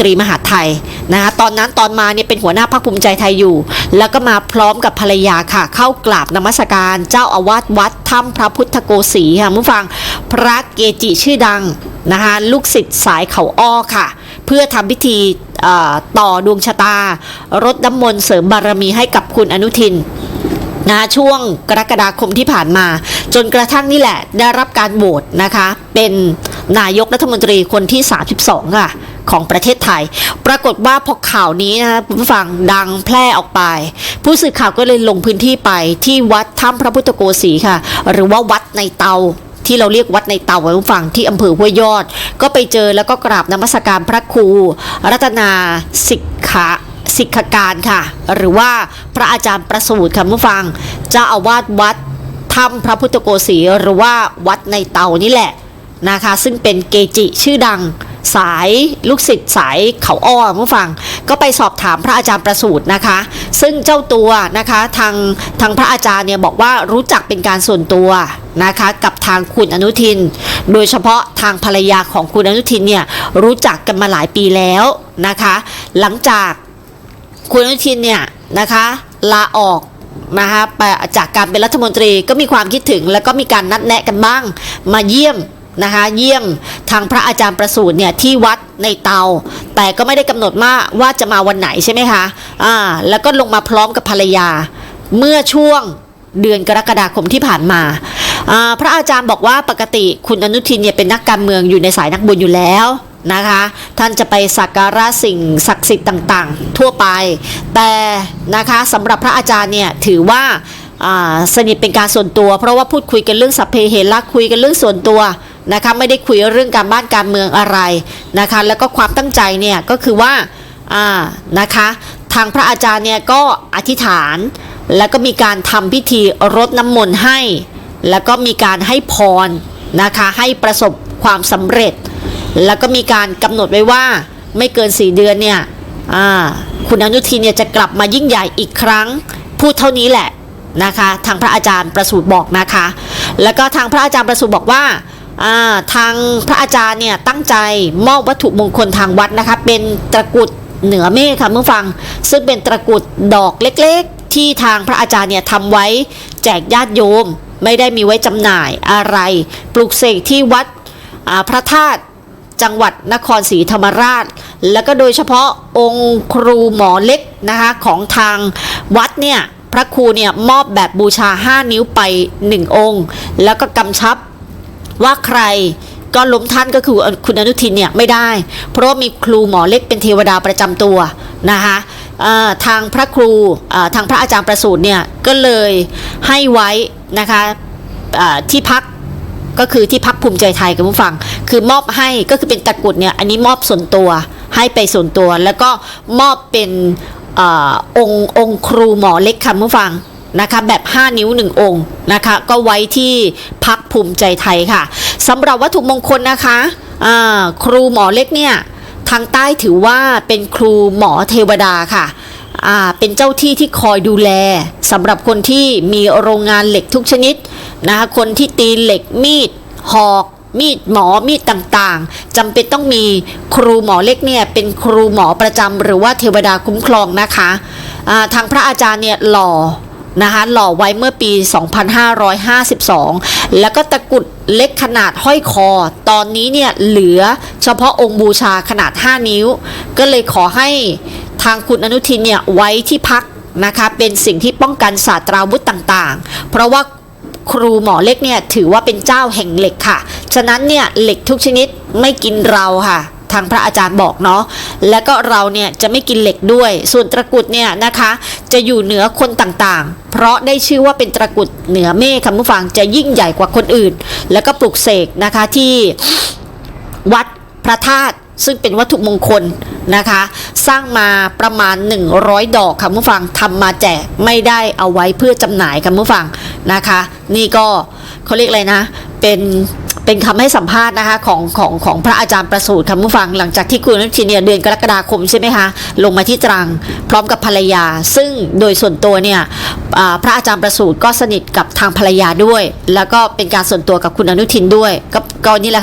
ตรีมหาไทยนะคะตอนนั้นตอนมาเนี่ยเป็นหัวหน้าพรรคภูมิใจไทยอยู่ แล้วก็มาพร้อมกับภรรยาค่ะ เข้ากราบนมัสการเจ้าอาวาสวัดถ้ำพระพุทธโกศีค่ะผู้ฟังพระเกจิชื่อดังนะคะลูกศิษย์สายเขาอ้อค่ะ เพื่อทำพิธีต่อดวงชะตารดน้ำมนต์เสริมบารมีให้กับคุณอนุทินนะช่วงกรกฎาคมที่ผ่านมา จนกระทั่งนี่แหละได้รับการโหวตนะคะ เป็นนายกรัฐมนตรีคนที่ 32อะ ของประเทศไทย ปรากฏว่าพอข่าวนี้นะคะคุณผู้ฟังดังแพร่ออกไป ผู้สื่อข่าวก็เลยลงพื้นที่ไปที่วัดถ้ำพระพุทธโกศีค่ะ หรือว่าวัดในเตาที่เราเรียกวัดในเตาไว้ผู้ฟังที่อำเภอห้วยยอด ก็ไปเจอแล้วก็กราบนมัสการพระครู รัตนาสิกขาสิกขการค่ะ หรือว่าพระอาจารย์ประสูติค่ะผู้ฟังเจ้าอาวาสวัดถ้ำพระพุทธโกศีหรือว่าวัดในเตานี่แหละนะคะ ซึ่งเป็นเกจิชื่อดัง สายลูกศิษย์สายเขาอ้อผู้ฟัง ก็ไปสอบถามพระอาจารย์ประสูตินะคะ ซึ่งเจ้าตัวนะคะทางทางพระอาจารย์เนี่ยบอกว่ารู้จักเป็นการส่วนตัวนะคะกับทางคุณอนุทิน โดยเฉพาะทางภรรยาของคุณอนุทินเนี่ยรู้จักกันมาหลายปีแล้วนะคะ หลังจากคุณอนุทินเนี่ยนะคะลาออกนะคะจากการเป็นรัฐมนตรีก็มีความคิดถึงแล้วก็มีการนัดแนะกันบ้าง มาเยี่ยม นะคะ เยี่ยมทางพระอาจารย์ประสูติเนี่ยที่วัดในเตา แต่ก็ไม่ได้กำหนดว่าว่าจะมาวันไหนใช่ไหมคะอ่าแล้วก็ลงมาพร้อมกับภรรยา เมื่อช่วงเดือนกรกฎาคมที่ผ่านมา พระอาจารย์บอกว่าปกติคุณอนุทินเนี่ยเป็นนักการเมืองอยู่ในสายนักบุญอยู่แล้วนะคะ ท่านจะไปสักการะสิ่งศักดิ์สิทธิ์ต่างๆ ทั่วไป แต่นะคะสำหรับพระอาจารย์เนี่ยถือว่าอ่าสนิทเป็นการส่วนตัว เพราะว่าพูดคุยกันเรื่องสัพเพเหระคุยกันเรื่องส่วนตัว นะคะไม่ได้คุยเรื่องการบ้านการเมืองอะไรนะคะแล้วก็ความตั้งใจเนี่ยก็คือว่าอ่านะคะทางพระอาจารย์เนี่ยก็อธิษฐาน แล้วก็มีการทำพิธีรดน้ำมนต์ให้ แล้วก็มีการให้พรนะคะให้ประสบความสำเร็จ แล้วก็มีการกำหนดไว้ว่าไม่เกิน 4 เดือนเนี่ยคุณอนุทินเนี่ยจะกลับมายิ่งใหญ่อีกครั้ง พูดเท่านี้แหละนะคะทางพระอาจารย์ประสูตรบอกนะคะ แล้วก็ทางพระอาจารย์ประสูตรบอกว่า ทางพระอาจารย์เนี่ยตั้งใจมอบวัตถุมงคลทางวัดนะคะ เป็นตะกรุดเหนือเมฆค่ะเมื่อฟัง ซึ่งเป็นตะกรุดดอกเล็กๆ ที่ทางพระอาจารย์เนี่ยทำไว้แจกญาติโยม ไม่ได้มีไว้จำหน่ายอะไร ปลูกเสกที่วัดพระธาตุจังหวัดนครศรีธรรมราช แล้วก็โดยเฉพาะองค์ครูหมอเล็กนะคะของทางวัดเนี่ยพระครูเนี่ยมอบแบบบูชา 5 นิ้วไป 1 องค์ แล้วก็กำชับ ว่าใครก็ล้มท่านก็คือคุณอนุทินเนี่ยไม่ได้ เพราะมีครูหมอเล็กเป็นเทวดาประจำตัวนะคะทางพระครูทางพระอาจารย์ประสูติเนี่ยก็เลยให้ไว้นะคะที่พักก็คือที่พักภูมิใจไทยกับผู้ฟัง คือมอบให้ก็คือเป็นตะกรุดเนี่ยอันนี้มอบส่วนตัวให้ไปส่วนตัว แล้วก็มอบเป็นอองค์องค์ครูหมอเล็กค่ะผู้ฟัง นะคะแบบ 5 นิ้ว 1 องค์นะคะก็ไว้ที่พักภูมิใจไทยค่ะสำหรับวัตถุมงคลนะคะครูหมอเล็กเนี่ยทางใต้ถือว่าเป็นครูหมอเทวดาค่ะเป็นเจ้าที่ที่คอยดูแลสำหรับคนที่มีโรงงานเหล็กทุกชนิดนะคะคนที่ตีเหล็กมีดหอกมีดหมอมีดต่างๆจำเป็นต้องมีครูหมอเล็กเนี่ยเป็นครูหมอประจำหรือว่าเทวดาคุ้มครองนะคะทางพระอาจารย์เนี่ยหล่อ นะคะหล่อไว้เมื่อปี 2552 แล้วก็ตะกุดเล็กขนาดห้อยคอ ตอนนี้เนี่ยเหลือเฉพาะองค์บูชาขนาด 5 นิ้ว ก็เลยขอให้ทางคุณอนุทินเนี่ยไว้ที่พักนะคะเป็นสิ่งที่ป้องกันศาสตราวุธต่างๆ เพราะว่าครูหมอเล็กเนี่ยถือว่าเป็นเจ้าแห่งเหล็กค่ะ ฉะนั้นเนี่ยเหล็กทุกชนิดไม่กินเราค่ะ ทางพระอาจารย์บอกเนาะ แล้วก็เราเนี่ยจะไม่กินเหล็กด้วย ส่วนตะกุดเนี่ยนะคะ จะอยู่เหนือคนต่างๆ เพราะได้ชื่อว่าเป็นตะกุดเหนือเมฆคำผู้ฟังจะยิ่งใหญ่กว่าคนอื่น แล้วก็ปลุกเสกนะคะที่วัดพระธาตุซึ่งเป็นวัตถุมงคลนะคะ สร้างมาประมาณ 100 ดอกค่ะผู้ฟังทำมาแจกไม่ได้เอาไว้เพื่อจำหน่ายค่ะผู้ฟังนะคะ นี่ก็เขาเรียกอะไรนะ เป็น เป็นคำให้สัมภาษณ์นะคะของของของพระอาจารย์ประสูติคำผู้ฟัง หลังจากที่คุณอนุทินเนี่ยเดือนกรกฎาคมใช่ไหมคะลงมาที่ตรังพร้อมกับภรรยา ซึ่งโดยส่วนตัวเนี่ยพระอาจารย์ประสูติก็สนิทกับทางภรรยาด้วย แล้วก็เป็นการส่วนตัวกับคุณอนุทินด้วยก็ก็นี่แหละค่ะ